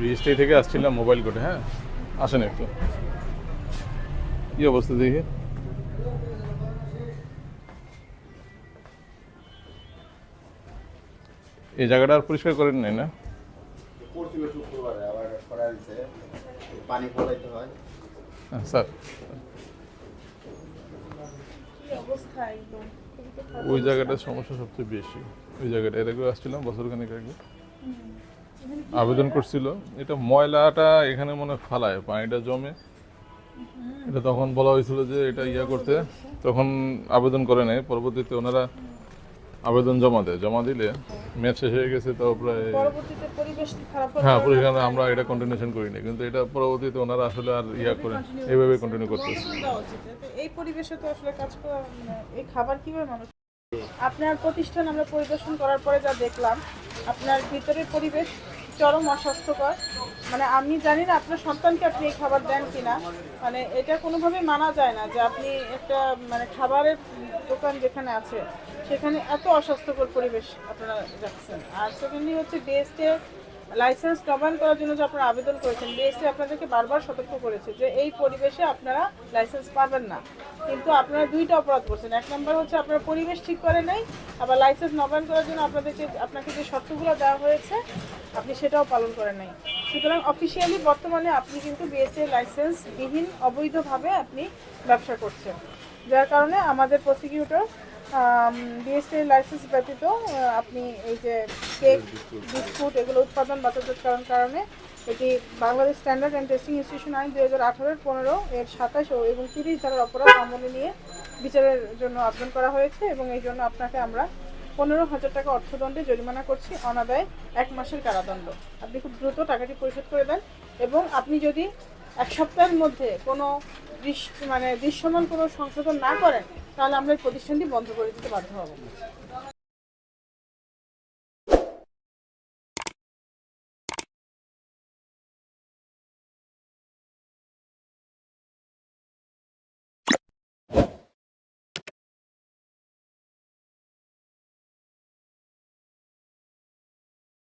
Registry থেকে আসছিলাম mobile কোর্টে হ্যাঁ? আসেন একটু। কি অবস্থা দেখি? এই জায়গাটা আর পরিষ্কার করেন নাই না? করা হয়। স্যার। ওই। জায়গাটার সমস্যা সবচেয়ে বেশি। ওই জায়গাটা এর আগেও আসছিলাম বছরখানেক আগে। আবেদন করছিল। এটা ময়লাটা এখানে মনে ফালায় পানিটা জমে। এটা তখন বলা হয়েছিল যে এটা ইয়া করতে। তখন আবেদন করে নেয় পরবর্তীতে ওনারা আবেদন জমা দেয়। জমা দিলে ম্যাচ শেষ হয়ে গেছে তো প্রায় হ্যাঁ আপনার আমরা এটা কন্টিনিউশন করি করিনি কিন্তু এটা পরবর্তীতে ওনারা আসলে আর ইয়া করে এইভাবে কন্টিনিউ করতেছে। বন্ধ দেওয়া উচিত। তো এই পরিবেশে তো আসলে কাজ করা মানে এই খাবার কীভাবে মানুষ আপনার প্রতিষ্ঠান আমরা পরিদর্শন করার পরে যা দেখলাম আপনার ভিতরের পরিবেশ চরম অস্বাস্থ্যকর। মানে আমি জানি না আপনার সন্তানকে আপনি এই খাবার দেন কিনা। মানে এটা কোনোভাবে মানা যায় না যে আপনি একটা মানে খাবারের দোকান যেখানে আছে, সেখানে এত অস্বাস্থ্যকর পরিবেশ আপনারা যাচ্ছেন আর সেখানে হচ্ছে বিএসটি লাইসেন্স নবায়ন করার জন্য যে আপনারা আবেদন করেছেন, বিএসটি আপনাদেরকে বারবার সতর্ক করেছে যে এই পরিবেশে আপনারা লাইসেন্স পাবেন না। কিন্তু আপনারা দুইটা অপরাধ করছেন। এক নম্বর হচ্ছে আপনারা পরিবেশ ঠিক করে নাই, আবার লাইসেন্স নবায়ন করার জন্য আপনাদেরকে, আপনাকে যে শর্তগুলো দেওয়া হয়েছে, আপনি সেটাও পালন করেন নাই। সুতরাং অফিসিয়ালি বর্তমানে আপনি কিন্তু বিএসটি লাইসেন্স বিহীন অবৈধভাবে আপনি ব্যবসা করছেন, যার কারণে আমাদের প্রসিকিউটর বিএসটি লাইসেন্স ব্যতীত আপনি এই যে কেক বিস্কুট এগুলো উৎপাদন বাজারজাতকরণ কারণে এটি Bangladesh standard and testing institution আইন দুই হাজার আঠারোর পনেরো, এর সাতাশ এবং তিরিশ ধারার অপরাধ আমলে নিয়ে বিচারের জন্য আবেদন করা হয়েছে এবং এই জন্য আপনাকে আমরা পনেরো হাজার টাকা অর্থদণ্ডে জরিমানা করছি অনাদায় এক মাসের কারাদণ্ড। আপনি খুব দ্রুত টাকাটি পরিশোধ করে দেন এবং আপনি যদি এক সপ্তাহের মধ্যে কোনো মানে দৃশ্যমান কোনো সংশোধন না করেন, তাহলে আমরা এই প্রতিষ্ঠানটি বন্ধ করে দিতে বাধ্য হব।